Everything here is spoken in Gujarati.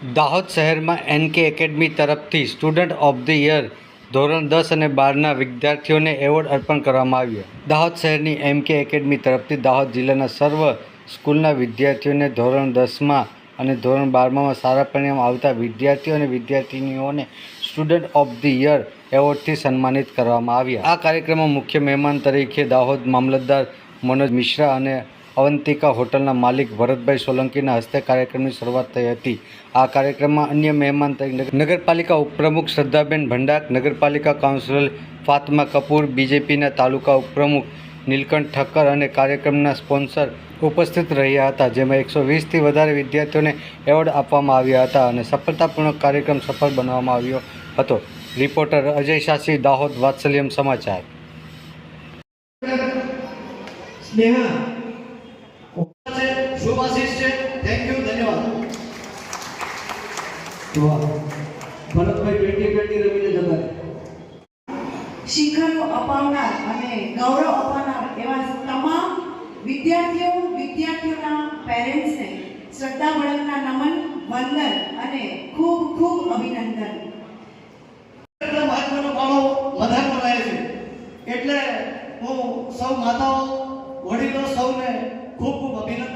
દાહોદ શહેરમાં એનકે એકેડમી તરફથી સ્ટુડન્ટ ઓફ ધ યર ધોરણ દસ અને બારના વિદ્યાર્થીઓને એવોર્ડ અર્પણ કરવામાં આવ્યો. દાહોદ શહેરની એમકે એકેડમી તરફથી દાહોદ જિલ્લાના સર્વ સ્કૂલના વિદ્યાર્થીઓને ધોરણ દસમાં અને ધોરણ બારમાં સારા પરિણામ આવતા વિદ્યાર્થીઓ અને વિદ્યાર્થિનીઓને સ્ટુડન્ટ ઓફ ધ યર એવોર્ડથી સન્માનિત કરવામાં આવ્યા. આ કાર્યક્રમમાં મુખ્ય મહેમાન તરીકે દાહોદ મામલતદાર મનોજ મિશ્રા અને અવંતિકા હોટલના માલિક ભરતભાઈ સોલંકીના હસ્તે કાર્યક્રમની શરૂઆત થઈ હતી. આ કાર્યક્રમમાં અન્ય મહેમાન તરીકે નગરપાલિકા ઉપપ્રમુખ શ્રદ્ધાબેન ભંડાર, નગરપાલિકા કાઉન્સિલર ફાતમા કપૂર, બીજેપીના તાલુકા ઉપપ્રમુખ નીલકંઠ ઠક્કર અને કાર્યક્રમના સ્પોન્સર ઉપસ્થિત રહ્યા હતા, જેમાં એકસો વીસથી વધારે વિદ્યાર્થીઓને એવોર્ડ આપવામાં આવ્યા હતા અને સફળતાપૂર્વક કાર્યક્રમ સફળ બનાવવામાં આવ્યો હતો. રિપોર્ટર અજય શાસી દાહોદ વાત્સલ્યમ સમાચાર. સ્નેહા ધન્યવાદ વાહ ભરતભાઈ ટ્વેન્ટી ટ્વેન્ટી રમીને જતા શિખરો અપાવનાર અને ગૌરવ અપાવનાર એવા તમામ વિદ્યાર્થીઓ વિદ્યાર્થીઓના પેરેન્ટ્સને શ્રદ્ધા વળગના નમન વંદન અને ખૂબ ખૂબ અભિનંદન. એટલે મહત્વનો ફાળો વધારતો રહે છે. એટલે હું સૌ માતાઓ વડીલો સૌને ખૂબ ખૂબ અભિનંદન